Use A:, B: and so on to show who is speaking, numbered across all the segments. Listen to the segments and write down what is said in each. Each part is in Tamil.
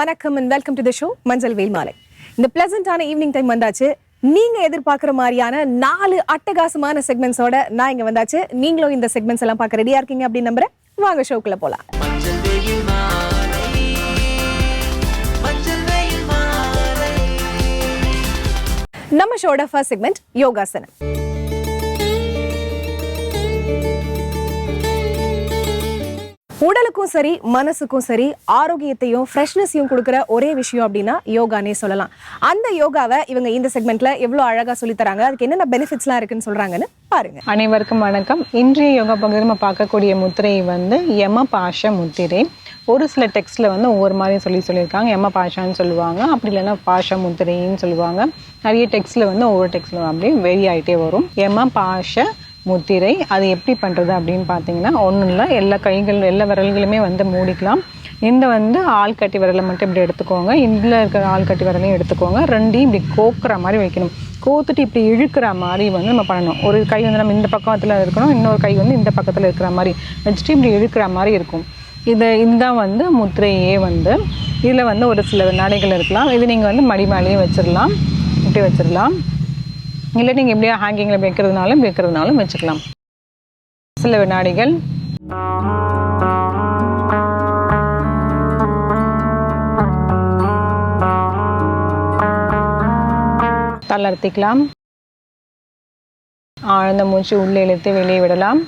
A: வணக்கம் and welcome to the show மஞ்சள் வெயில் மாலை. இந்த பிளசண்டான ஈவினிங் டைம் வந்தாச்சு. நீங்க எதிர்பார்க்குற மாதிரியான நாலு அட்டகாசமான செக்மெண்ட்ஸோட நான் இங்க வந்தாச்சு. நீங்களும் இந்த செக்மெண்ட்ஸ் எல்லாம் பார்க்க ரெடியா இருக்கீங்க அப்படின்னு நம்புறேன். வாங்க ஷோக்குள்ள போலாம். நம்ம ஷோட ஃபர்ஸ்ட் செக்மெண்ட் யோகாசனம். உடலுக்கும் சரி மனசுக்கும் சரி ஆரோக்கியத்தையும் ஃப்ரெஷ்னஸையும் கொடுக்குற ஒரே விஷயம் அப்படின்னா யோகானே சொல்லலாம். அந்த யோகாவை இவங்க இந்த செக்மெண்ட்ல எவ்வளோ அழகாக சொல்லித்தராங்க அதுக்கு என்னென்ன பெனிஃபிட்ஸ்லாம் இருக்குன்னு சொல்றாங்கன்னு பாருங்க.
B: அனைவருக்கும் வணக்கம். இன்றைய யோகா பகுதியில் நம்ம பார்க்கக்கூடிய முத்திரை வந்து யம பாஷ முத்திரை. ஒரு சில டெக்ஸ்டில் வந்து ஒவ்வொரு மாதிரியும் சொல்லி சொல்லியிருக்காங்க. எம பாஷான்னு சொல்லுவாங்க அப்படி இல்லைன்னா பாஷ முத்திரைன்னு சொல்லுவாங்க. நிறைய டெக்ஸ்டில் வந்து ஒவ்வொரு டெக்ஸ்டில் அப்படியே வெரி ஆகிட்டே வரும். எம பாஷ முத்திரை. அது எப்படி பண்ணுறது அப்படின்னு பார்த்தீங்கன்னா ஒன்றும் இல்லை எல்லா கைகள் எல்லா விரல்களுமே வந்து மூடிக்கலாம். இந்த வந்து ஆள்கட்டி விரலை மட்டும் இப்படி எடுத்துக்கோங்க. இதில் இருக்கிற ஆள்கட்டி விரலையும் எடுத்துக்கோங்க. ரெண்டையும் இப்படி கோக்குற மாதிரி வைக்கணும். கோத்துட்டு இப்படி இழுக்கிற மாதிரி வந்து நம்ம பண்ணணும். ஒரு கை வந்து நம்ம இந்த பக்கத்தில் இருக்கணும் இன்னொரு கை வந்து இந்த பக்கத்தில் இருக்கிற மாதிரி வச்சுட்டு இப்படி இழுக்கிற மாதிரி இருக்கும். இதை இதுதான் வந்து முத்திரையே வந்து. இதில் வந்து ஒரு சில நடைகள் இருக்கலாம். இது நீங்கள் வந்து மடி மேலேயும் வச்சிடலாம் இப்படி வச்சிடலாம் இல்லை நீங்கள் எப்படியா ஹேங்கிங்கில் வைக்கிறதுனாலும் வைக்கிறதுனாலும் வச்சுக்கலாம். சில வினாடிகள். தளர்த்திக்கலாம். ஆழ்ந்த மூச்சு உள்ளே இழுத்து வெளியே விடலாம்.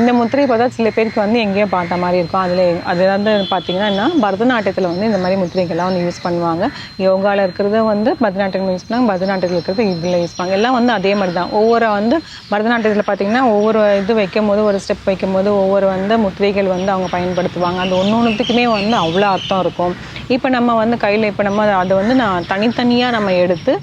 B: இந்த முத்திரை பார்த்தா சில பேருக்கு வந்து எங்கேயோ பார்த்த மாதிரி இருக்கும். அதில் அது வந்து பார்த்தீங்கன்னா என்ன பரதநாட்டியத்தில் வந்து இந்த மாதிரி முத்திரைகள்லாம் வந்து யூஸ் பண்ணுவாங்க. யோகாவில் இருக்கிறத வந்து பரதநாட்டியம் யூஸ் பண்ணுவாங்க பரதநாட்டியத்தில் இருக்கிறது இதில் யூஸ் பண்ணுவாங்க எல்லாம் வந்து அதே மாதிரி தான். ஒவ்வொரு வந்து பரதநாட்டியத்தில் பார்த்தீங்கன்னா ஒவ்வொரு இது வைக்கும் போது ஒரு ஸ்டெப் வைக்கும் போது ஒவ்வொரு வந்து முத்திரைகள் வந்து அவங்க பயன்படுத்துவாங்க. அந்த ஒன்று ஒன்றுத்துக்குமே வந்து அவ்வளோ அர்த்தம் இருக்கும். இப்போ நம்ம வந்து கையில் இப்போ நம்ம அதை வந்து நான் தனித்தனியாக நம்ம எடுத்து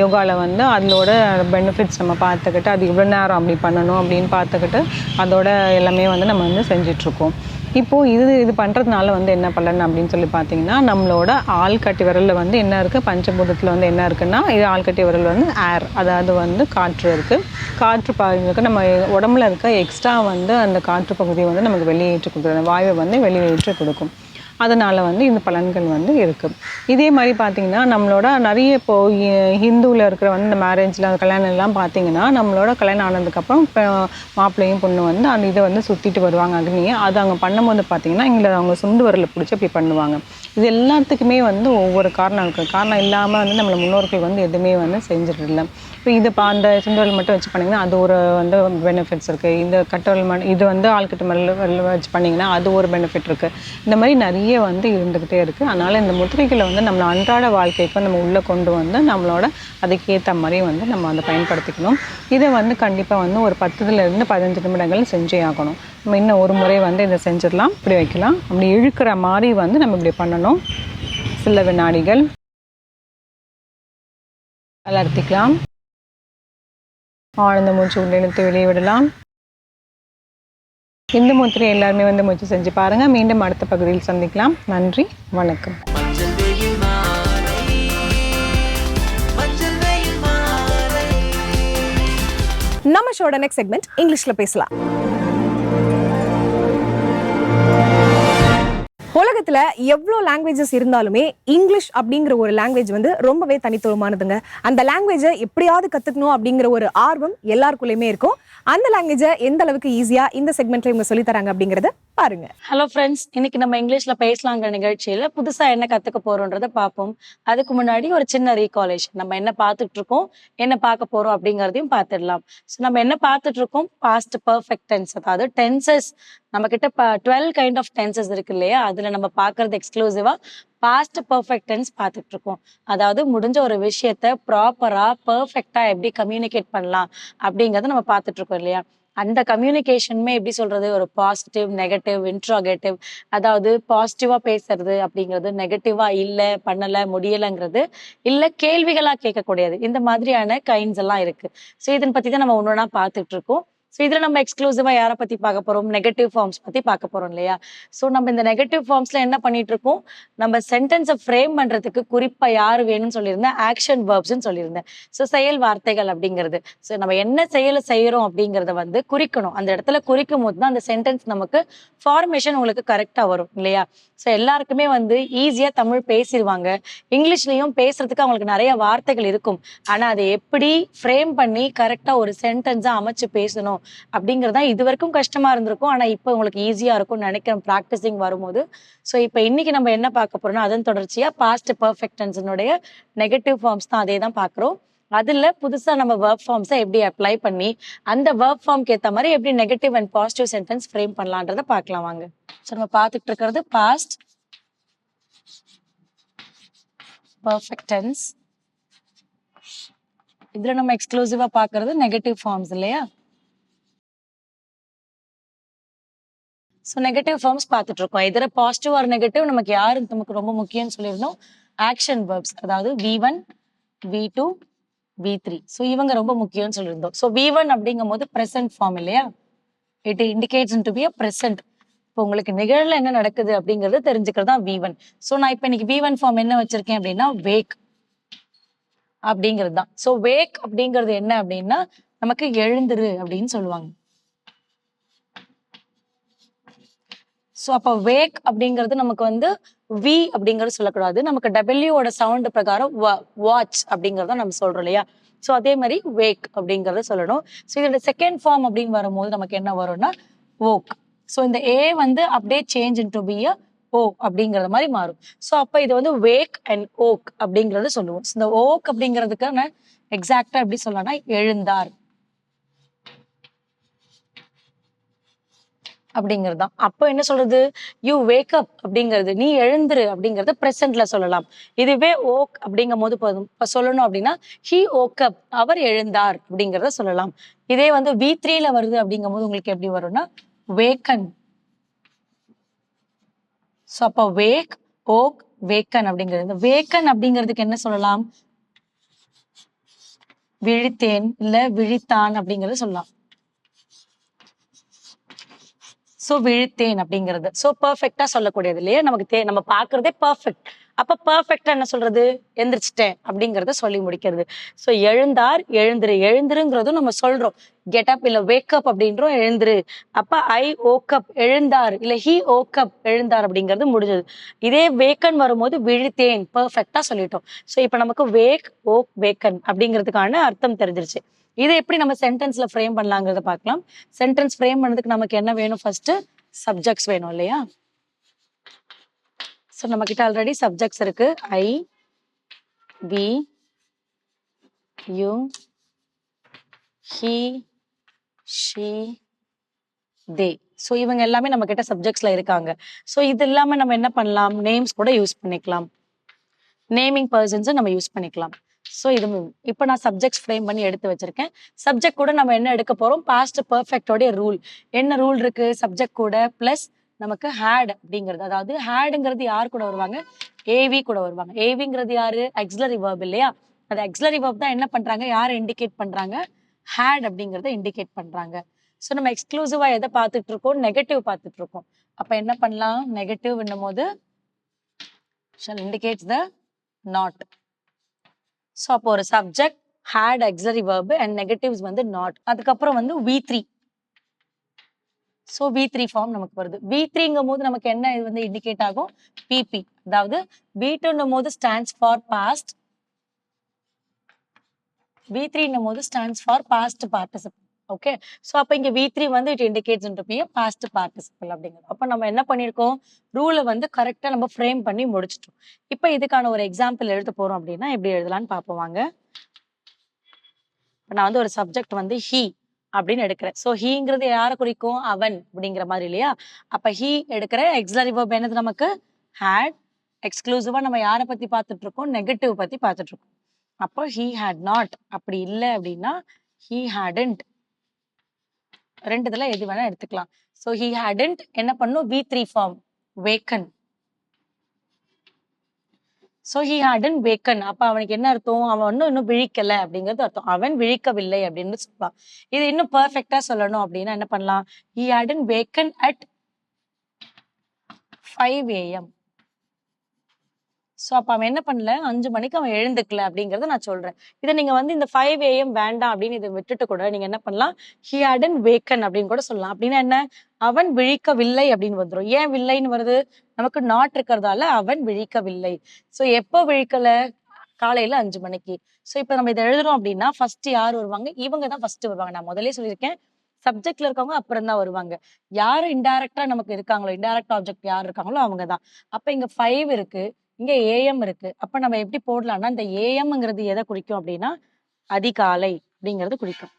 B: யோகாவில் வந்து அதோட பெனிஃபிட்ஸ் நம்ம பார்த்துக்கிட்டு அது இவ்வளோ நேரம் அப்படி பண்ணணும் அப்படின்னு பார்த்துக்கிட்டு அதோட எல்லாமே வந்து நம்ம வந்து செஞ்சிட்ருக்கோம். இப்போது இது இது பண்ணுறதுனால வந்து என்ன பலன் அப்படின்னு சொல்லி பார்த்தீங்கன்னா நம்மளோட ஆள்கட்டி விரலில் வந்து என்ன இருக்குது பஞ்சபூதத்தில் வந்து என்ன இருக்குன்னா இது ஆள்கட்டி விரல் வந்து ஏர் அதாவது வந்து காற்று இருக்குது காற்று பகுதிக்கு நம்ம உடம்புல இருக்க எக்ஸ்ட்ரா வந்து அந்த காற்று பகுதியை வந்து நமக்கு வெளியேற்றி கொடுக்குறது வாயுவை வந்து வெளியேற்றி கொடுக்கும். அதனால் வந்து இந்த பலன்கள் வந்து இருக்குது இதே மாதிரி பார்த்திங்கன்னா நம்மளோட நிறைய இப்போது ஹிந்துவில் இருக்கிற வந்து இந்த மேரேஜில் கல்யாணம் எல்லாம் பார்த்தீங்கன்னா நம்மளோட கல்யாணம் ஆனதுக்கப்புறம் இப்போ மாப்பிள்ளையும் பொண்ணு வந்து அந்த இதை வந்து சுற்றிட்டு வருவாங்க. அக்னியை. அது அவங்க பண்ணும்போது பார்த்திங்கன்னா இங்கே அவங்க சுண்டு வரல பிடிச்சி அப்படி பண்ணுவாங்க. இது எல்லாத்துக்குமே வந்து ஒவ்வொரு காரணம் இருக்குது காரணம் இல்லாமல் வந்து நம்மளை முன்னோர்கள் வந்து எதுவுமே வந்து செஞ்சிடல இப்போ இது இப்போ அந்த சுண்டவரல் மட்டும் வச்சு பண்ணிங்கன்னா அது ஒரு வந்து பெனிஃபிட்ஸ் இருக்குது இந்த கட்டவரல் மண் இது வந்து ஆள்கிட்ட மரல் வச்சு பண்ணிங்கன்னா அது ஒரு பெனிஃபிட் இருக்குது இந்த மாதிரி நிறைய வந்து இருந்துக்கிட்டே இருக்குது அதனால் இந்த முத்திரைகளை வந்து நம்ம அன்றாட வாழ்க்கைக்கு நம்ம உள்ளே கொண்டு வந்து நம்மளோட அதுக்கேற்ற மாதிரி வந்து நம்ம அதை பயன்படுத்திக்கணும். இதை வந்து கண்டிப்பாக வந்து ஒரு பத்துலேருந்து பதினஞ்சு நிமிடங்கள் செஞ்சே ஆகணும். நம்ம இன்னும் ஒரு முறை வந்து இதை செஞ்சிடலாம் இப்படி வைக்கலாம். அப்படி இழுக்கிற மாதிரி வந்து நம்ம இப்படி பண்ணணும். சில வினாடிகள் வளர்த்திக்கலாம் ஆழ்ந்த மூச்சு உள்ளிழுத்து வெளியே விடலாம். இந்த முத்திரை எல்லாருமே வந்து முயற்சி செஞ்சு பாருங்க. மீண்டும் அடுத்த பகுதியில் சந்திக்கலாம். நன்றி வணக்கம்.
A: நம்ம ஷோட நெக்ஸ்ட் செக்மெண்ட் இங்கிலீஷில் பேசலாம். உலகத்துல எவ்வளோ லாங்குவேஜஸ் இருந்தாலுமே இங்கிலீஷ் அப்படிங்கிற ஒரு லாங்குவேஜ் வந்து ரொம்பவே தனித்துவமானதுங்க. அந்த லாங்குவேஜை எப்படியாவது கத்துக்கணும் அப்படிங்கிற ஒரு ஆர்வம் எல்லாருக்குள்ளயுமே இருக்கும். அந்த லாங்குவேஜை எந்த அளவுக்கு ஈஸியா இந்த செக்மெண்ட்ல இவங்க சொல்லி தராங்க அப்படிங்கறத பாருங்க.
C: ஹலோ ஃப்ரெண்ட்ஸ் இன்னைக்கு நம்ம இங்கிலீஷ்ல பேசலாங்கிற நிகழ்ச்சியில புதுசா என்ன கத்துக்க போறோன்றத பார்ப்போம் அதுக்கு முன்னாடி ஒரு சின்ன ரீகாலேஜ் நம்ம என்ன பார்த்துட்டு இருக்கோம் என்ன பார்க்க போறோம் அப்படிங்கறதையும் பார்த்துடலாம். ஸோ நம்ம என்ன பார்த்துட்டு இருக்கோம்? பாஸ்ட் பர்ஃபெக்ட் டென்ஸ் அதாவது டென்சஸ் நம்ம கிட்ட டுவெல் கைண்ட் ஆஃப் டென்சஸ் இருக்கு இல்லையா? அது அதுல நம்ம பார்க்கறது எக்ஸ்க்ளூசிவா பாஸ்ட் பர்ஃபெக்ட் டென்ஸ் பார்த்துட்டு இருக்கோம் அதாவது முடிஞ்ச ஒரு விஷயத்த ப்ராப்பரா பர்ஃபெக்டா எப்படி கம்யூனிகேட் பண்ணலாம் அப்படிங்கறத நம்ம பார்த்துட்டு இருக்கோம் இல்லையா? அந்த கம்யூனிகேஷனுமே எப்படி சொல்றது? ஒரு பாசிட்டிவ் நெகட்டிவ் இன்ட்ராகேட்டிவ் அதாவது பாசிட்டிவா பேசுறது அப்படிங்கிறது நெகட்டிவா இல்ல பண்ணல முடியலைங்கிறது இல்ல கேள்விகளா கேட்கக்கூடியது. இந்த மாதிரியான கைண்ட்ஸ் எல்லாம் இருக்கு. ஸோ இதன் பத்தி தான் நம்ம ஒன்னொன்னா பார்த்துட்டு இருக்கோம் ஸோ இதில் நம்ம எக்ஸ்க்ளூசிவாக யாரை பற்றி பார்க்க போகிறோம் நெகட்டிவ் ஃபார்ம்ஸ் பற்றி பார்க்க போகிறோம் இல்லையா? ஸோ நம்ம இந்த நெகட்டிவ் ஃபார்ம்ஸ்ல என்ன பண்ணிட்டு இருக்கோம்? நம்ம சென்டென்ஸை ஃப்ரேம் பண்றதுக்கு குறிப்பா யார் வேணும்னு சொல்லியிருந்தேன். ஆக்ஷன் வேர்ப்ஸ்ன்னு சொல்லியிருந்தேன். ஸோ செயல் வார்த்தைகள் அப்படிங்கிறது. ஸோ நம்ம என்ன செயலை செய்யறோம் அப்படிங்கிறத வந்து குறிக்கணும். அந்த இடத்துல குறிக்கும் போது தான் அந்த சென்டென்ஸ் நமக்கு ஃபார்மேஷன் உங்களுக்கு கரெக்டாக வரும் இல்லையா? ஸோ எல்லாருக்குமே வந்து ஈஸியாக தமிழ் பேசிடுவாங்க இங்கிலீஷ்லேயும் பேசுறதுக்கு அவங்களுக்கு நிறைய வார்த்தைகள் இருக்கும். ஆனா அதை எப்படி ஃப்ரேம் பண்ணி கரெக்டாக ஒரு சென்டென்ஸாக அமைச்சு பேசணும்? அப்படிங்கிறது தான் இது வரைக்கும் கஷ்டமா இருந்திருக்கும். ஆனா இப்போ உங்களுக்கு ஈஸியா இருக்கும்னு நினைக்கிறேன். ப்ராக்டிசிங் வரும்போது. ஸோ இப்போ இன்னைக்கு நம்ம என்ன பார்க்க போறோம்னா அதன் தொடர்ச்சியா பாஸ்ட் பர்ஃபெக்டன்ஸினுடைய நெகட்டிவ் ஃபார்ம்ஸ் தான் அதே தான் பார்க்குறோம். அதுல புதுசா நம்ம ஒர்க் ஃபார்ம்ஸை எப்படி அப்ளை பண்ணி அந்த ஒர்க் ஃபார்ம்க்கு ஏத்த மாதிரி எப்படி negative and positive sentence frame பண்ணலான்றத பார்க்கலாம் வாங்க. ஸோ நம்ம பார்த்துட்டு இருக்கிறது பாஸ்ட் பர்ஃபெக்ட் டென்ஸ் இதுல நம்ம எக்ஸ்க்ளூசிவா பார்க்கிறது நெகட்டிவ் ஃபார்ம்ஸ் இல்லையா? ஸோ நெகட்டிவ் ஃபார்ம்ஸ் பார்த்துட்டு இருக்கோம் எதிர பாசிட்டிவ் ஆர் நெகட்டிவ் நமக்கு யார் நமக்கு ரொம்ப முக்கியம்னு சொல்லியிருந்தோம்? ஆக்ஷன் வேர்ப்ஸ் அதாவது V one V two V three so இவங்க ரொம்ப முக்கியம்னு சொல்லியிருந்தோம். ஸோ வி ஒன் அப்படிங்கும் போது ப்ரெசன்ட் ஃபார்ம் இல்லையா? It indicates to be a present இப்போ உங்களுக்கு நிகழ்ல என்ன நடக்குது அப்படிங்கிறது தெரிஞ்சுக்கிறது தான் வி ஒன் ஸோ நான் இப்போ இன்னைக்கு வி ஒன் ஃபார்ம் என்ன வச்சிருக்கேன் அப்படின்னா வேக் அப்படிங்கிறது தான். ஸோ வேக் அப்படிங்கிறது என்ன அப்படின்னா நமக்கு எழுந்துரு அப்படின்னு சொல்லுவாங்க. ஸோ அப்போ வேக் அப்படிங்கிறது நமக்கு வந்து வி அப்படிங்கிறது சொல்லக்கூடாது. நமக்கு டபிள்யூவோட சவுண்ட் பிரகாரம் வாட்ச் அப்படிங்கிறத நம்ம சொல்றோம் இல்லையா? ஸோ அதே மாதிரி வேக் அப்படிங்கிறத சொல்லணும். ஸோ இதோட செகண்ட் ஃபார்ம் அப்படின்னு வரும்போது நமக்கு என்ன வரும்னா ஓக் ஸோ இந்த ஏ வந்து அப்படியே change in to be a O அப்படிங்கிற மாதிரி மாறும். ஸோ அப்போ இது வந்து வேக் அண்ட் ஓக் அப்படிங்கிறது சொல்லுவோம். இந்த ஓக் அப்படிங்கிறதுக்கான எக்ஸாக்டா எப்படி சொல்லலாம்னா எழுந்தார். அப்படிங்கிறது தான். அப்போ என்ன சொல்றது? யூ வேக் அப் அப்படிங்கிறது நீ எழுந்துரு அப்படிங்கிறத ப்ரெசென்ட்ல சொல்லலாம். இதுவே ஓக் அப்படிங்கும் போது போதும் சொல்லணும் அப்படின்னா ஹி ஓக் அப் அவர் எழுந்தார் அப்படிங்கறத சொல்லலாம். இதே வந்து வி த்ரீல வருது அப்படிங்கும் போது உங்களுக்கு எப்படி வரும்னா வேக்கன் ஸோ அப்போ வேக் ஓக் வேக்கன் அப்படிங்கிறது வேக்கன் அப்படிங்கிறதுக்கு என்ன சொல்லலாம்? விழித்தேன் இல்ல விழித்தான் அப்படிங்கறத சொல்லலாம். சோ விழித்தேன் அப்படிங்கிறது. சோ பெர்ஃபெக்ட்டா சொல்லக்கூடியது இல்லையா? நமக்கு தே நம்ம பாக்குறதே பெர்ஃபெக்ட் அப்ப பெர்ஃபெக்ட்டா என்ன சொல்றது? எந்திரிச்சிட்டேன் அப்படிங்கறத சொல்லி முடிக்கிறது. சோ எழுந்தார் எழுந்துரு. எழுந்துருங்கிறதும் நம்ம சொல்றோம். கெட் அப் இல்ல வேக்கப் அப்படின்றோம் எழுந்துரு. அப்ப ஐ ஓக்கப் எழுந்தார். இல்ல ஹி ஓக்கப் எழுந்தார் அப்படிங்கிறது முடிஞ்சது. இதே வேக்கன் வரும்போது விழித்தேன் பெர்ஃபெக்ட்டா சொல்லிட்டோம். சோ இப்ப நமக்கு வேக் ஓக் வேக்கன் அப்படிங்கிறதுக்கான அர்த்தம் தெரிஞ்சிருச்சு. இதை எப்படி நம்ம சென்டென்ஸ்ல ஃப்ரேம் பண்ணலாங்கிறத பார்க்கலாம். சென்டென்ஸ் ஃப்ரேம் பண்ணதுக்கு நமக்கு என்ன வேணும்? ஃபர்ஸ்ட் சப்ஜெக்ட்ஸ் வேணும் இல்லையா? ஸோ நம்ம கிட்ட ஆல்ரெடி சப்ஜெக்ட்ஸ் இருக்கு. I we you he she they so இவங்க எல்லாமே நம்ம கிட்ட சப்ஜெக்ட்ஸ்ல இருக்காங்க. ஸோ இது இல்லாம நம்ம என்ன பண்ணலாம்? நேம்ஸ் கூட யூஸ் பண்ணிக்கலாம். நேமிங் பர்சன்ஸும் நம்ம யூஸ் பண்ணிக்கலாம். ஸோ இது இப்போ நான் சப்ஜெக்ட்ஸ் ஃப்ரேம் பண்ணி எடுத்து வச்சிருக்கேன். சப்ஜெக்ட் கூட நம்ம என்ன எடுக்க போகிறோம் பாஸ்ட் பர்ஃபெக்டோடைய ரூல் என்ன ரூல் இருக்கு? சப்ஜெக்ட் கூட ப்ளஸ் நமக்கு ஹேட் அப்படிங்கிறது. அதாவது ஹேடுங்கிறது யார் கூட வருவாங்க? ஏவி கூட வருவாங்க. ஏவிங்கிறது யாரு? அக்ஸ்லரி வேர்ப் இல்லையா? அந்த அக்ஸ்லரி வேர்ப் தான் என்ன பண்றாங்க? யார் இண்டிகேட் பண்றாங்க? ஹேட் அப்படிங்கிறத இண்டிகேட் பண்றாங்க. ஸோ நம்ம எக்ஸ்க்ளூசிவா எதை பார்த்துட்டு இருக்கோம்? நெகட்டிவ் பார்த்துட்டு இருக்கோம். அப்ப என்ன பண்ணலாம்? நெகட்டிவ் என்னும் போது shall indicate the not so அப்போ ஒரு subject had auxiliary verb and negatives வந்து நாட் அதுக்கப்புறம் வந்து V three so V three form நமக்கு வருது. வி த்ரீங்கும் போது நமக்கு என்ன இது வந்து இண்டிகேட் ஆகும்? பிபி அதாவது வி டூன்னும் போது ஸ்டாண்ட்ஸ் ஃபார் பாஸ்ட் வி த்ரீன்னும் போது stands for past participate okay so அப்போ இங்கே வி த்ரீ வந்து it indicates be past participle அப்படிங்கிறது அப்போ நம்ம என்ன பண்ணியிருக்கோம்? ரூலை வந்து கரெக்டாக நம்ம ஃப்ரேம் பண்ணி முடிச்சிட்டோம். இப்போ இதுக்கான ஒரு எக்ஸாம்பிள் எழுத போகிறோம் அப்படின்னா எப்படி எழுதலாம்னு பார்ப்போம் வாங்க. நான் வந்து ஒரு சப்ஜெக்ட் வந்து ஹீ அப்படின்னு எடுக்கிறேன். ஸோ ஹீங்கிறது யாரை குறிக்கும்? அவன் அப்படிங்கிற மாதிரி இல்லையா? அப்போ ஹீ எடுக்கிற எக்ஸலரி வேர்ப் என்னது நமக்கு? ஹேட் எக்ஸ்க்ளூசிவாக நம்ம யாரை பற்றி பார்த்துட்டு இருக்கோம் நெகட்டிவ் பற்றி பார்த்துட்டு இருக்கோம் அப்போ ஹீ ஹேட் நாட் அப்படி இல்லை அப்படின்னா ஹீ ஹேடன்ட் ரெண்டு இதெல்லாம் எது வேணா எடுத்துக்கலாம். ஸோ ஹீ ஹேடன்ட் என்ன பண்ணும்? V three form waken so he had waken அப்போ அவனுக்கு என்ன அர்த்தம்? அவன் இன்னும் இன்னும் விழிக்கலை அப்படிங்கிறது அர்த்தம். அவன் விழிக்கவில்லை அப்படின்னு சொல்லலாம் இது இன்னும் பர்ஃபெக்டாக சொல்லணும் அப்படின்னா என்ன பண்ணலாம்? He had woken at five AM so அப்போ அவன் என்ன பண்ணல? அஞ்சு மணிக்கு அவன் எழுந்துக்கல அப்படிங்கறத நான் சொல்றேன். இதை நீங்க வந்து இந்த ஃபைவ் ஏஎம் வேண்டாம் அப்படின்னு இதை விட்டுட்டு கூட நீங்க என்ன பண்ணலாம்? ஹி ஹேடன் வேக்கன் அப்படின்னு கூட சொல்லலாம். அப்படின்னா என்ன? அவன் விழிக்கவில்லை அப்படின்னு வந்துடும் ஏன் வில்லைன்னு வருது? நமக்கு நாட் இருக்கிறதால அவன் விழிக்கவில்லை. ஸோ எப்போ விழிக்கல? காலையில அஞ்சு மணிக்கு. ஸோ இப்போ நம்ம இதை எழுதுறோம் அப்படின்னா ஃபர்ஸ்ட் யார் வருவாங்க? இவங்க தான் ஃபர்ஸ்ட் வருவாங்க. நான் முதலே சொல்லியிருக்கேன். சப்ஜெக்ட்ல இருக்கவங்க அப்புறம் தான் வருவாங்க. யார் இன்டைரக்டா நமக்கு இருக்காங்களோ? இன்டைரக்ட் ஆப்ஜெக்ட் யார் இருக்காங்களோ அவங்க தான். அப்ப இங்க ஃபைவ் இருக்கு. இங்க ஏஎம் இருக்கு. அப்ப நம்ம எப்படி போடலாம்னா இந்த ஏஎம்ங்கிறது எதை குறிக்கும் அப்படின்னா அதிகாலை அப்படிங்கிறது குறிக்கும்.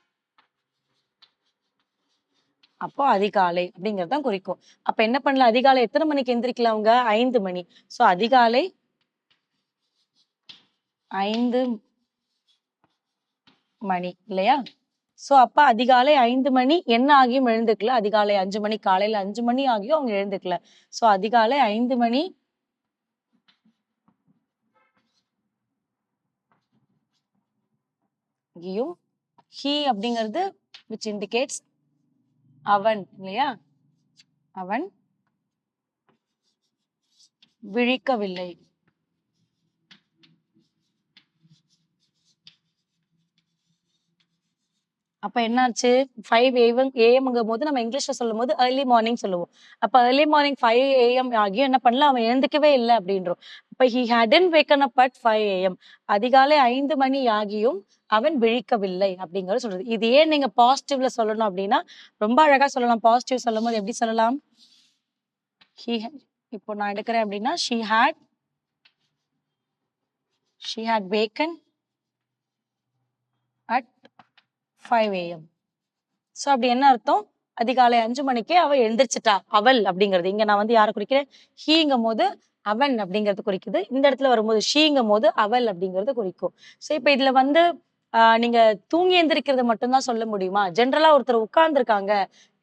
C: அப்போ அதிகாலை அப்படிங்கிறது தான் குறிக்கும். அப்ப என்ன பண்ணலாம்? அதிகாலை எத்தனை மணிக்கு எந்திரிக்கலாம் அவங்க? ஐந்து மணி. சோ அதிகாலை ஐந்து மணி இல்லையா? சோ அப்ப அதிகாலை ஐந்து மணி என்ன ஆகியும் எழுந்துக்கல. அதிகாலை அஞ்சு மணி காலையில அஞ்சு மணி ஆகியும் அவங்க எழுந்துக்கல. சோ அதிகாலை ஐந்து மணி யும் ஹி அப்படிங்கிறது விச் இண்டிகேட்ஸ் அவன் இல்லையா? அவன் விழிக்கவில்லை. அப்ப என்னாச்சு? ஃபைவ் ஏஎம் ஏஎம்ங்கும் போது நம்ம இங்கிலீஷ்ல சொல்லும் போது ஏர்லி மார்னிங் சொல்லுவோம். அப்ப ஏர்லி மார்னிங் ஃபைவ் ஏஎம் ஆகியும் என்ன பண்ணல? அவன் எழுந்துக்கவே இல்லை அப்படின்றோம். அப்ப he had woken up at five AM அதிகாலை ஐந்து மணி ஆகியும் அவன் விழிக்கவில்லை அப்படிங்கறது சொல்றது. இது ஏன் நீங்க பாசிட்டிவ்ல சொல்லணும் அப்படின்னா ரொம்ப அழகா சொல்லலாம். பாசிட்டிவ் சொல்லும் போது எப்படி சொல்லலாம்? He இப்போ நான் எடுக்கிறேன் அப்படின்னா she had she had waken at five AM so அப்படி என்ன அர்த்தம்? அதிகாலை அஞ்சு மணிக்கே அவ எழுந்திரிச்சிட்டா. அவள் அப்படிங்கிறது. இங்க நான் வந்து யாரை குறிக்கிறேன்? ஹீங்கும் போது அவன் அப்படிங்கிறது குறிக்குது. இந்த இடத்துல வரும்போது ஷீங்கும் போது அவள் அப்படிங்கிறது குறிக்கும். ஸோ இப்போ இதுல வந்து நீங்க தூங்கி எந்திரிக்கிறது மட்டும்தான் சொல்ல முடியுமா? ஜென்ரலா ஒருத்தர் உட்கார்ந்துருக்காங்க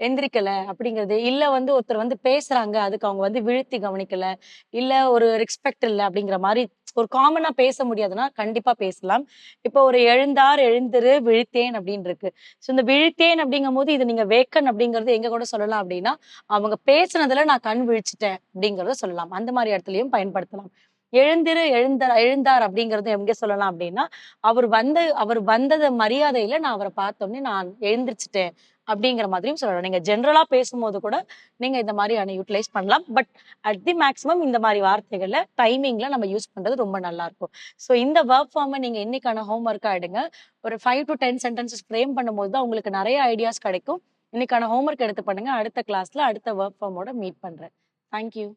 C: எந்திரிக்கல அப்படிங்கிறது இல்ல வந்து ஒருத்தர் வந்து பேசுறாங்க அதுக்கு அவங்க வந்து விழுத்தி கவனிக்கல இல்ல ஒரு ரெஸ்பெக்ட் இல்ல அப்படிங்கிற மாதிரி ஒரு காமனா பேச முடியாதுன்னா கண்டிப்பா பேசலாம். இப்போ ஒரு எழுந்தார் எழுந்திரு விழித்தேன் அப்படின்னு இருக்கு ஸோ இந்த விழித்தேன் அப்படிங்கும் போது இது நீங்க வேக்கன் அப்படிங்கறது எங்க கூட சொல்லலாம் அப்படின்னா அவங்க பேசுனதுல நான் கண் விழிச்சிட்டேன் அப்படிங்கறத சொல்லலாம். அந்த மாதிரி இடத்துலயும் பயன்படுத்தலாம். எழுந்திரு எழுந்த எழுந்தார் அப்படிங்கறது எங்க சொல்லலாம் அப்படின்னா அவர் வந்து அவர் வந்தது மரியாதையில நான் அவரை பார்த்தோன்னே நான் எழுந்திரிச்சிட்டேன் அப்படிங்கிற மாதிரியும் சொல்லலாம். நீங்க ஜென்ரலா பேசும்போது கூட நீங்க இந்த மாதிரியான யூட்டிலைஸ் பண்ணலாம். பட் அட் தி மேக்ஸிமம் இந்த மாதிரி வார்த்தைகளை டைமிங்ல நம்ம யூஸ் பண்றது ரொம்ப நல்லா இருக்கும். ஸோ இந்த ஒர்க் ஃபார்மை நீங்க இன்னைக்கான ஒர்க் ஆகிடுங்க ஒரு five to ten sentences frame பண்ணும்போது தான் உங்களுக்கு நிறைய ஐடியாஸ் கிடைக்கும். இன்னைக்கான ஹோம்ஒர்க் எடுத்து பண்ணுங்க. அடுத்த கிளாஸ்ல அடுத்த ஒர்க் ஃபார்மோட மீட் பண்றேன். தேங்க்யூ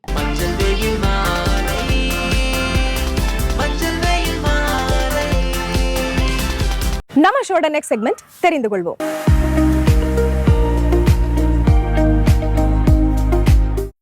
A: நம்ம ஷோட நெக்ஸ்ட் செக்மெண்ட் தெரிந்து கொள்வோம்.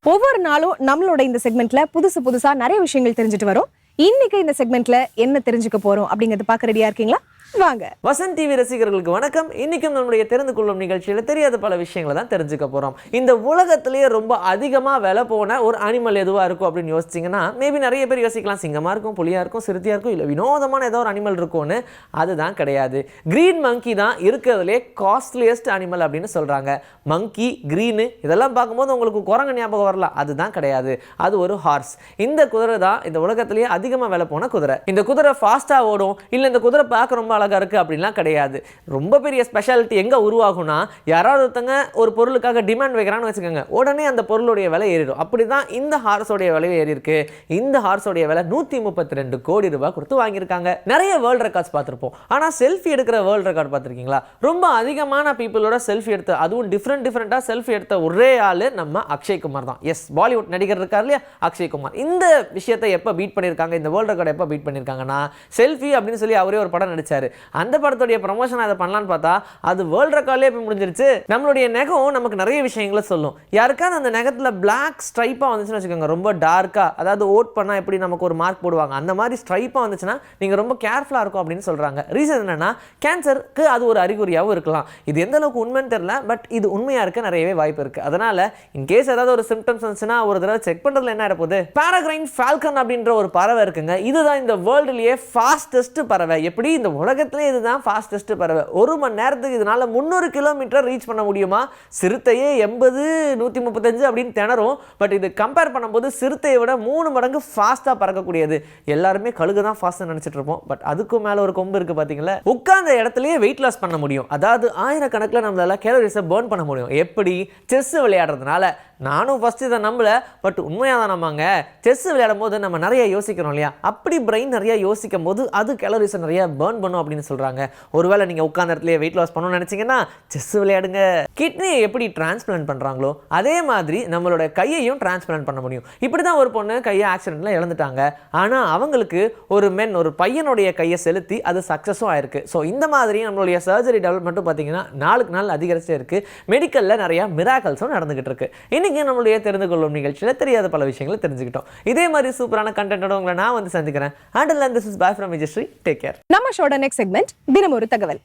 A: ஒவ்வொரு நாளும் நம்மளோட இந்த செக்மெண்ட்ல புதுசு புதுசா நிறைய விஷயங்கள் தெரிஞ்சுட்டு வரும். இன்னைக்கு இந்த செக்மெண்ட்ல என்ன தெரிஞ்சுக்க போறோம் அப்படிங்கறத பார்க்க ரெடியா இருக்கீங்களா? வாங்க.
D: வசந்த் டிவி ரசிகர்களுக்கு வணக்கம். இன்னைக்கும் நம்முடைய தெரிந்து கொள்ளும் நிகழ்ச்சியில் தெரியாத பல விஷயங்களை தான் தெரிஞ்சுக்க போகிறோம் இந்த உலகத்திலேயே ரொம்ப அதிகமாக விலை போன ஒரு அனிமல் எதுவாக இருக்கும் அப்படின்னு யோசிச்சிங்கன்னா மேபி நிறைய பேர் யோசிக்கலாம். சிங்கமாக இருக்கும் புலியாக இருக்கும் சிறுத்தையாக இருக்கும் இல்லை வினோதமான ஏதோ ஒரு அனிமல் இருக்கும்னு. அதுதான் கிடையாது. கிரீன் மங்கி தான் இருக்கிறதுலே காஸ்ட்லியஸ்ட் அனிமல் அப்படின்னு சொல்கிறாங்க மங்கி க்ரீனு இதெல்லாம் பார்க்கும்போது உங்களுக்கு குரங்கு ஞாபகம் வரலாம். அதுதான் கிடையாது. அது ஒரு ஹார்ஸ் இந்த குதிரை தான் இந்த உலகத்திலேயே அதிகமாக விலை போன குதிரை. இந்த குதிரை ஃபாஸ்ட்டாக ஓடும் இல்லை இந்த குதிரை பார்க்க ரொம்ப அழகாக இருக்குது அப்படின்லாம் கிடையாது. ரொம்ப பெரிய ஸ்பெஷாலிட்டி எங்கே உருவாகும்னா யாராவது ஒருத்தங்க ஒரு பொருளுக்காக டிமாண்ட் வைக்கிறான்னு வச்சுக்கோங்க உடனே அந்த பொருளுடைய விலை ஏறிடும். அப்படி தான் இந்த ஹார்ஸோடைய விலை ஏறி இருக்கு. இந்த ஹார்ஸோடைய விலை நூற்றி முப்பத்தி ரெண்டு கோடி ரூபாய் கொடுத்து வாங்கியிருக்காங்க. நிறைய வேர்ல்டு ரெக்கார்ட்ஸ் பார்த்துருப்போம். ஆனால் செல்ஃபி எடுக்கிற வேர்ல்டு ரெக்கார்ட் பார்த்துருக்கீங்களா? ரொம்ப அதிகமான பீப்புளோட செல்ஃபி எடுத்த அதுவும் டிஃப்ரெண்ட் டிஃப்ரெண்ட்டாக செல்ஃபி எடுத்த ஒரே ஆள் நம்ம அக்ஷய் குமார் தான். எஸ் பாலிவுட் நடிகர் இருக்கார் இல்லையா? அக்ஷய் குமார். இந்த விஷயத்தை எப்போ பீட் பண்ணியிருக்காங்க? இந்த வேர்ல்டு ரெக்கார்டை எப்போ பீட் பண்ணியிருக்காங்கன்னா செல்ஃபி அப்படின்னு சொல்லி அவரே ஒரு படம் நடித்தார் அந்த படத்துடைய ப்ரமோஷன் அதை பண்ணலான்னு பார்த்தா அது வேர்ல்டு ரெக்கார்ட்லேயே போய் முடிஞ்சிருச்சு. நம்மளுடைய நெகம் நமக்கு நிறைய விஷயங்களை சொல்லும். யாருக்காவது அந்த நெகத்தில் பிளாக் ஸ்ட்ரைப்பாக வந்துச்சுன்னு வச்சுக்கோங்க ரொம்ப டார்க்காக அதாவது ஓட் பண்ணால் எப்படி நமக்கு ஒரு மார்க் போடுவாங்க அந்த மாதிரி ஸ்ட்ரைப்பாக வந்துச்சுன்னா நீங்கள் ரொம்ப கேர்ஃபுல்லாக இருக்கும் அப்படின்னு சொல்கிறாங்க ரீசன் என்னென்னா கேன்சருக்கு அது ஒரு அறிகுறியாகவும் இருக்கலாம். இது எந்த அளவுக்கு உண்மைன்னு தெரியல பட் இது உண்மையாக இருக்க நிறையவே வாய்ப்பு இருக்குது அதனால் இன்கேஸ் ஏதாவது ஒரு சிம்டம்ஸ் வந்துச்சுன்னா ஒரு தடவை செக் பண்ணுறதுல என்ன ஆகிடப்போகுது பேராகிரைன் ஃபால்கன் அப்படின்ற ஒரு பறவை இருக்குங்க. இதுதான் இந்த வேர்ல்டுலேயே ஃபாஸ்டஸ்ட் பறவை. எப்படி? இந்த உலக உலகத்திலே இதுதான் ஃபாஸ்டஸ்ட் பறவை. ஒரு மணி நேரத்துக்கு இதனால் முந்நூறு கிலோமீட்டர் ரீச் பண்ண முடியுமா? சிறுத்தையே எண்பது நூற்றி முப்பத்தஞ்சு அப்படின்னு திணறும். பட் இது கம்பேர் பண்ணும்போது சிறுத்தையை விட மூணு மடங்கு ஃபாஸ்ட்டாக பறக்கக்கூடியது. எல்லாருமே கழுகு தான் ஃபாஸ்ட்டாக நினச்சிட்டு இருப்போம். பட் அதுக்கும் மேலே ஒரு கொம்பு இருக்குது பார்த்தீங்களா உட்கார்ந்த இடத்துலையே வெயிட் லாஸ் பண்ண முடியும். அதாவது ஆயிரக்கணக்கில் நம்மளால கேலரிஸை பேர்ன் பண்ண முடியும். எப்படி? செஸ் விளையாடுறதுனால. நானும் ஃபஸ்ட்டு இதை நம்பலை. பட் உண்மையாக தான் நம்பாங்க. செஸ் விளையாடும் போது நம்ம நிறைய யோசிக்கிறோம் இல்லையா? அப்படி பிரெயின் நிறைய யோசிக்கும் போது அது கேலரிஸை நிறைய பேர்ன் பண்ணும் அப்படின்னு சொல்கிறாங்க ஒருவேளை நீங்கள் உட்காந்த இடத்துல வெயிட் லாஸ் பண்ணணும்னு நினச்சிங்கன்னா செஸ் விளையாடுங்க. கிட்னியை எப்படி டிரான்ஸ்பிளான்ட் பண்ணுறாங்களோ அதே மாதிரி நம்மளோட கையையும் டிரான்ஸ்பிளான்ட் பண்ண முடியும். இப்படி தான் ஒரு பொண்ணு கையை ஆக்சிடென்ட்ல இழந்துட்டாங்க. ஆனால் அவங்களுக்கு ஒரு மென் ஒரு பையனுடைய கையை செலுத்தி அது சக்ஸஸும் ஆயிருக்கு. ஸோ இந்த மாதிரி நம்மளுடைய சர்ஜரி டெவலப்மெண்ட்டும் பார்த்தீங்கன்னா நாளுக்கு நாள் அதிகரிச்சே இருக்கு. மெடிக்கலில் நிறைய மிராக்கல்ஸும் நடந்துகிட்டு இருக்கு. இன்னைக்கு நம்மளுடைய தெரிந்து கொள்ளும் நிகழ்ச்சியில் தெரியாத பல விஷயங்களை தெரிஞ்சுக்கிட்டோம். இதே மாதிரி சூப்பரான கண்டென்ட்டோட உங்களை நான் வந்து சந்திக்கிறேன். And this is bye from Vijayasri take care
A: நம்ம ஷோட நெக்ஸ்ட் செக்மெண்ட் தினம் ஒரு தகவல்.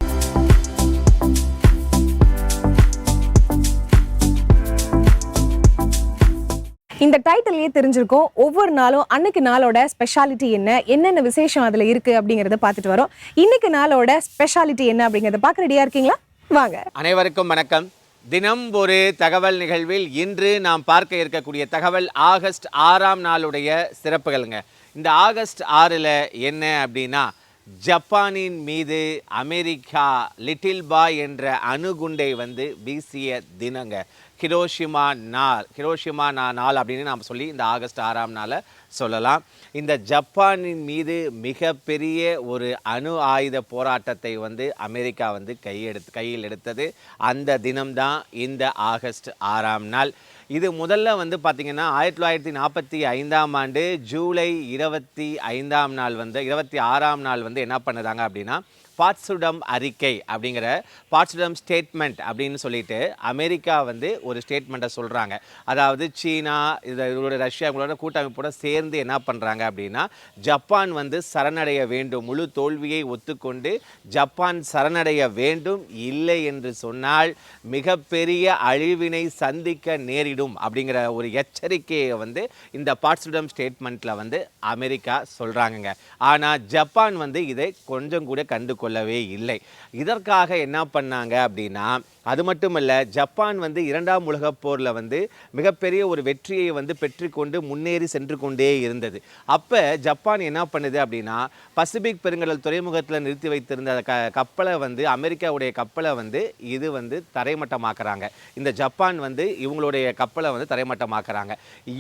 A: இந்த டைட்டிலே தெரிஞ்சிருக்கும். ஒவ்வொரு நாளும் அன்னைக்கு நாளோட ஸ்பெஷாலிட்டி என்ன என்னென்ன விசேஷம் அதுல இருக்கு அப்படிங்கறத பார்த்துட்டு வரோம். இன்னைக்கு நாளோட ஸ்பெஷாலிட்டி என்ன அப்படிங்கறத பார்க்க ரெடியா இருக்கீங்களா? வாங்க.
E: அனைவருக்கும் வணக்கம். தினம் ஒரு தகவல் நிகழ்வில் இன்று நாம் பார்க்க இருக்கக்கூடிய தகவல் ஆகஸ்ட் ஆறாம் நாளுடைய சிறப்புகளுங்க. இந்த ஆகஸ்ட் ஆறில் என்ன அப்படின்னா ஜப்பானின் மீது அமெரிக்கா லிட்டில் பாய் என்ற அணுகுண்டை வந்து வீசிய தினங்க. ஹிரோஷிமா நாள் ஹிரோஷிமா நா நாள் அப்படின்னு நாம் சொல்லி இந்த ஆகஸ்ட் ஆறாம் நாளை சொல்லலாம். இந்த ஜப்பானின் மீது மிகப்பெரிய ஒரு அணு ஆயுத போராட்டத்தை வந்து அமெரிக்கா வந்து கையெடுத்து கையில் எடுத்தது. அந்த தினம்தான் இந்த ஆகஸ்ட் ஆறாம் நாள். இது முதல்ல வந்து பார்த்திங்கன்னா ஆயிரத்தி தொள்ளாயிரத்தி நாற்பத்தி ஐந்தாம் ஆண்டு ஜூலை இருபத்தி ஐந்தாம் நாள் வந்து இருபத்தி ஆறாம் நாள் வந்து என்ன பண்ணுறாங்க அப்படின்னா பாட்ஸுடம் அறிக்கை அப்படிங்கிற பாட்சுடம் ஸ்டேட்மெண்ட் அப்படின்னு சொல்லிட்டு அமெரிக்கா வந்து ஒரு ஸ்டேட்மெண்ட்டை சொல்கிறாங்க அதாவது சீனா இதை இவங்களோட ரஷ்யா இவங்களோட கூட்டமைப்போட சேர்ந்து என்ன பண்ணுறாங்க அப்படின்னா ஜப்பான் வந்து சரணடைய வேண்டும் முழு தோல்வியை ஒத்துக்கொண்டு ஜப்பான் சரணடைய வேண்டும் இல்லை என்று சொன்னால் மிகப்பெரிய அழிவினை சந்திக்க நேரிடும் அப்படிங்கிற ஒரு எச்சரிக்கையை வந்து இந்த பாட்ஸுடம் ஸ்டேட்மெண்ட்டில் வந்து அமெரிக்கா சொல்கிறாங்கங்க ஆனால் ஜப்பான் வந்து இதை கொஞ்சம் கூட கண்டு கொள்ளவே இல்லை. இதற்காக என்ன பண்ணாங்க அப்படின்னா அது மட்டும் இல்லை ஜப்பான் வந்து இரண்டாம் உலகப் போரில் வந்து மிகப்பெரிய ஒரு வெற்றியை வந்து பெற்றுக்கொண்டு முன்னேறி சென்று கொண்டே இருந்தது. அப்போ ஜப்பான் என்ன பண்ணுது அப்படின்னா பசிபிக் பெருங்கடல் துறைமுகத்தில் நிறுத்தி வைத்திருந்த க கப்பலை வந்து அமெரிக்காவுடைய கப்பலை வந்து இது வந்து தரைமட்டமாக்குறாங்க. இந்த ஜப்பான் வந்து இவங்களுடைய கப்பலை வந்து தரைமட்டமாக்குறாங்க.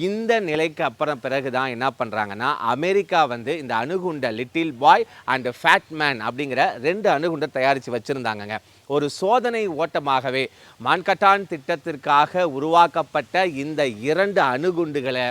E: இந்த நிலைக்கு அப்புறம் பிறகு தான் என்ன பண்ணுறாங்கன்னா அமெரிக்கா வந்து இந்த அணுகுண்ட little boy and fat man அப்படிங்கிற ரெண்டு அணுகுண்டை தயாரித்து வச்சுருந்தாங்கங்க. ஒரு சோதனை ஓட்டமாக காரணமாகவே மான்கட்டான் திட்டத்திற்காக உருவாக்கப்பட்ட இந்த இரண்டு அணுகுண்டுகளை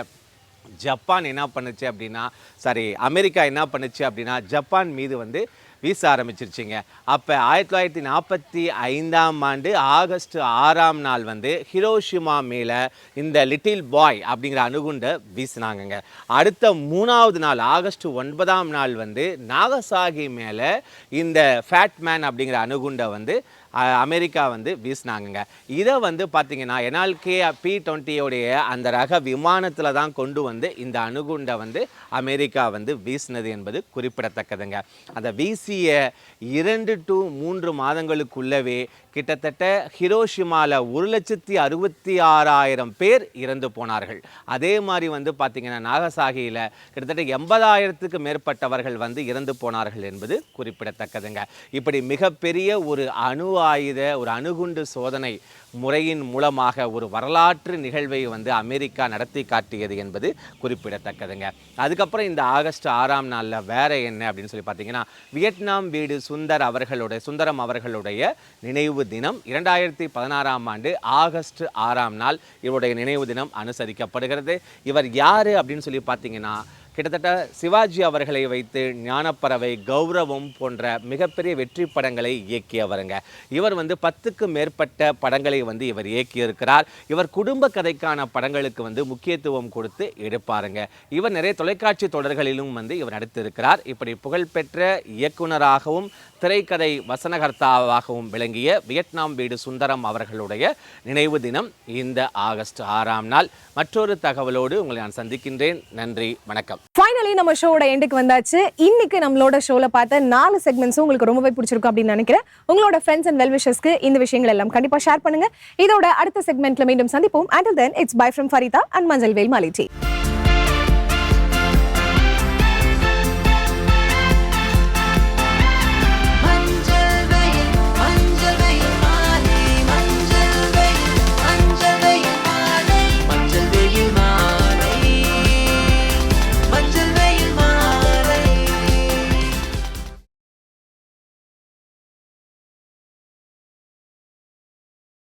E: ஜப்பான் என்ன பண்ணுச்சு அப்படின்னா சாரி அமெரிக்கா என்ன பண்ணுச்சு அப்படின்னா ஜப்பான் மீது வந்து வீச ஆரம்பிச்சிருச்சுங்க. அப்போ ஆயிரத்தி தொள்ளாயிரத்தி நாற்பத்தி ஐந்தாம் ஆண்டு ஆகஸ்ட் ஆறாம் நாள் வந்து ஹிரோஷிமா மேலே இந்த லிட்டில் பாய் அப்படிங்கிற அணுகுண்டை வீசினாங்கங்க. அடுத்த மூணாவது நாள் ஆகஸ்ட் ஒன்பதாம் நாள் வந்து நாகசாகி மேலே இந்த ஃபேட்மேன் அப்படிங்கிற அணுகுண்டை வந்து அமெரிக்கா வந்து வீசினாங்கங்க. இதை வந்து பார்த்தீங்கன்னா என்ஆல்கே பி டுவெண்ட்டியோடைய அந்த ரக விமானத்தில் தான் கொண்டு வந்து இந்த அணுகுண்டை வந்து அமெரிக்கா வந்து வீசினது என்பது குறிப்பிடத்தக்கதுங்க. அந்த வீசிய இரண்டு டு மூன்று மாதங்களுக்குள்ளவே கிட்டத்தட்ட ஹிரோஷிமாவில் ஒரு லட்சத்தி அறுபத்தி ஆறாயிரம் பேர் இறந்து போனார்கள். அதே மாதிரி வந்து பார்த்திங்கன்னா நாகசாகியில் கிட்டத்தட்ட எண்பதாயிரத்துக்கு மேற்பட்டவர்கள் வந்து இறந்து போனார்கள் என்பது குறிப்பிடத்தக்கதுங்க. இப்படி மிகப்பெரிய ஒரு அணு ஆயுத ஒரு அணுகுண்டு சோதனை முறையின் மூலமாக ஒரு வரலாற்று நிகழ்வை வந்து அமெரிக்கா நடத்தி காட்டியது என்பது குறிப்பிடத்தக்கதுங்க. அதுக்கப்புறம் இந்த ஆகஸ்ட் ஆறாம் நாளில் வேற என்ன அப்படின்னு சொல்லி பார்த்தீங்கன்னா வியட்நாம் வீடு சுந்தர் அவர்களுடைய சுந்தரம் அவர்களுடைய நினைவு தினம் இரண்டாயிரத்தி பதினாறாம் ஆண்டு ஆகஸ்ட் ஆறாம் நாள் இவருடைய நினைவு தினம் அனுசரிக்கப்படுகிறது. இவர் யார் அப்படின்னு சொல்லி பார்த்தீங்கன்னா கிட்டத்தட்ட சிவாஜி அவர்களை வைத்து ஞானப்பறவை கௌரவம் போன்ற மிகப்பெரிய வெற்றி படங்களை இயக்கியவருங்க. இவர் வந்து பத்துக்கும் மேற்பட்ட படங்களை வந்து இவர் இயக்கியிருக்கிறார். இவர் குடும்ப கதைக்கான படங்களுக்கு வந்து முக்கியத்துவம் கொடுத்து எடுப்பாருங்க. இவர் நிறைய தொலைக்காட்சி தொடர்களிலும் வந்து இவர் நடித்திருக்கிறார். இப்படி புகழ்பெற்ற இயக்குனராகவும் திரைக்கதை வசனகர்த்தாவாகவும் விளங்கிய வியட்நாம் வீடு சுந்தரம் அவர்களுடைய நினைவு தினம் இந்த ஆகஸ்ட் ஆறாம் நாள். மற்றொரு தகவலோடு உங்களை நான் சந்திக்கின்றேன். நன்றி வணக்கம்.
A: ஃபைனலி நம்ம ஷோட எண்டுக்கு வந்தாச்சு. இன்னைக்கு நம்மளோட ஷோவில் பார்த்த நாலு செக்மெண்ட்ஸும் உங்களுக்கு ரொம்பவே பிடிச்சிருக்கும் அப்படின்னு நினைக்கிறேன். உங்களோட ஃப்ரெண்ட்ஸ் அண்ட் வெல்விஷஸ்க்கு இந்த விஷயங்கள் எல்லாம் கண்டிப்பா ஷேர் பண்ணுங்க. இதோட அடுத்த செக்மெண்ட்ல மீண்டும் சந்திப்போம். Until then it's bye from Farida and மஞ்சள் வேல் மாலிட்டி